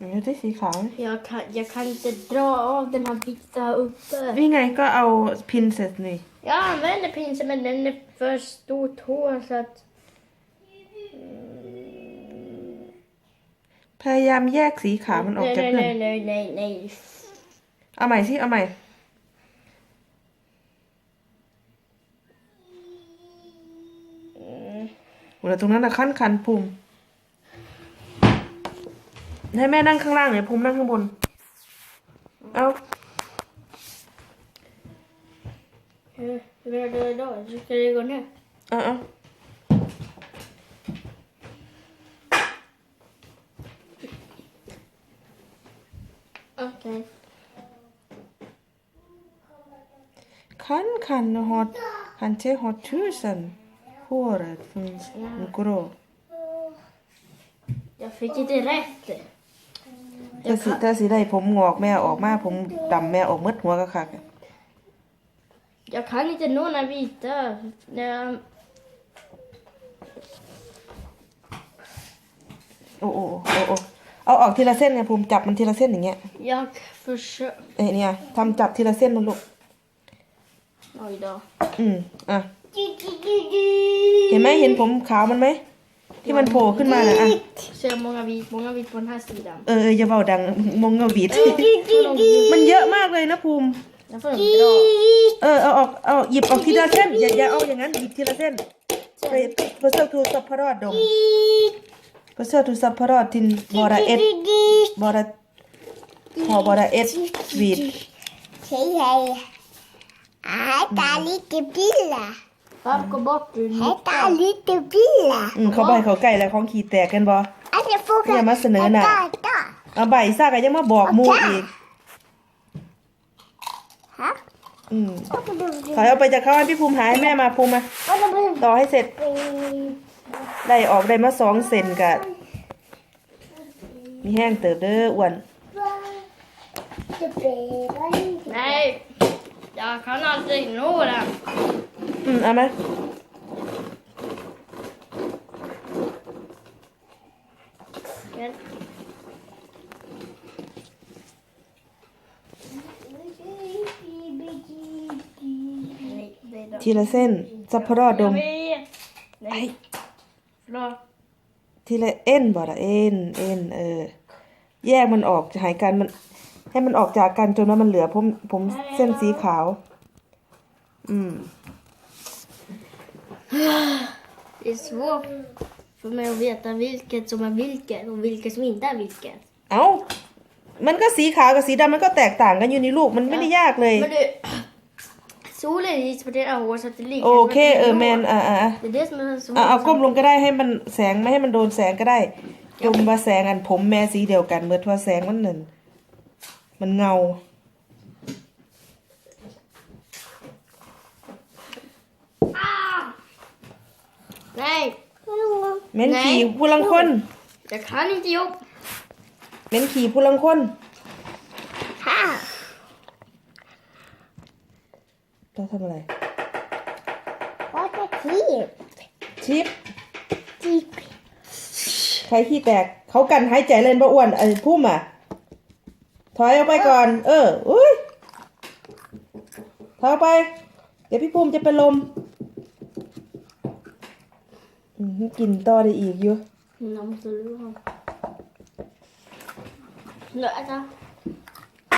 ไหนดูที่สีขาว Jag kan, jag kan inte dra av den här vita uppe. นี่ไงก็เอาพินเสร็จนี่ Jag använder pinsen men den är för stort hål så att... พยายามแยกสีขาวมันออก Nej, จาก nej, เพื่อน nej, nej, nej, nej. เอาใหม่สิ เอาใหม่โหแล้วตรงนั้นอะขั้นคันภูมิ ให้แม่นั่งข้างล่างเนี่ยภูมินั่งข้างบน เอา Hur hur gör du då? Så ska det gå ner? เอาเออคันคันฮอตคันเชฮอตทูสันหัวระฟุนมุกร Jag fick inte rätt. ถ้าสิถ้าสิได้ผมงอกแม่ออกมาผมดำแม่ออกหมดหัวก็คักอะ Jag kan inte nå den här vita. Jag, โอ้โอ้โอ้โอ้เอาออกทีละเส้นไงภูมิจับมันทีละเส้นอย่างเงี้ย jag försöker... เอ้ยเนี่ยทำจับทีละเส้นนะลูก Oj då. อืมอะ เห็นไหมเห็นผมขาวมันไหม ที่มันโผล่ขึ้นมาน่ะอะ Så jag har många vit, många vit på den här sidan. เออเอออย่าเบาดังมงเงาบีด Får de, มันเยอะมากเลยนะภูมิ jag får de dra. เออเอาออกเอาหยิบออกทีละเส้นอย่าอย่าเอาอย่างนั้นหยิบทีละเส้นไปเพื่อเซอร์ทูซัพพอร์ตดงเพื่อเซอร์ทูซัพพอร์ตทินบอระเอ็ดบอระพอบอระเอ็ดวีด Hej hej. Hämta lite bilar. Papp, gå bort du. Hämta lite bilar. อืมเขาใบเขาใกล้แล้วของขี่แตกกันบอ Alltså får Ja, men sen är det nära. Hämta. เอาใบซากอะยังมาบอกหมูอีก Ha? อืมถอยเอาไปจากเขาให้พี่ภูมิหายแม่มาภูมิมาต่อให้เสร็จ ได้ออกได้มาสองเซนกะมีแห้งเติบเด้ออ้วน Nej, jag kan aldrig nå den. อืมเอามา Men, nej, nej då. ทีละเส้นซัพพอร์ตด Jag ม vet. Nej. Förlåt. ทีละเอ็นบ่ละเอ็นเอ็นเออ แยกมันออกหายกันมัน ให้มันออกจากกันจนว่ามันเหลือผมผมเส้นสีขาว อืม Det är svårt för mig att veta vilket som är vilket och vilket som inte är vilket. เอ้า มันก็สีขาวกับสีดำมันก็แตกต่างกันอยู่ในลูก มันไม่ได้ยากเลย Men du, solen lyser på dina hår så att det ligger โอเคเออแมนอ่าอ่า Det är det som är så อะเอาก้มลงก็ได้ให้มันแสงไม่ให้มันโดนแสงก็ได้จมว่าแสงอันผมแม่สีเดียวกันเมื่อว่าแสงมันหนึ่งมันเงา Nej, เม้นไหนขี่ผู้ลังคน jag kan inte jobba. เม้นขี่ผู้ลังคน Ha. ต้องทำอะไร Vad är typ? ชิป Typ. ใครขี้แตกเขากันหายใจเล่นบ่อ้วนไอ้พุ่มอะ ถอยออกไปก่อน เออ อุ้ยถอยออกไป เดี๋ยวพี่พุ่มจะเป็นลม กินต่อได้อีกอยู่ น้ำซื้อค่ะเหลือจ้ะ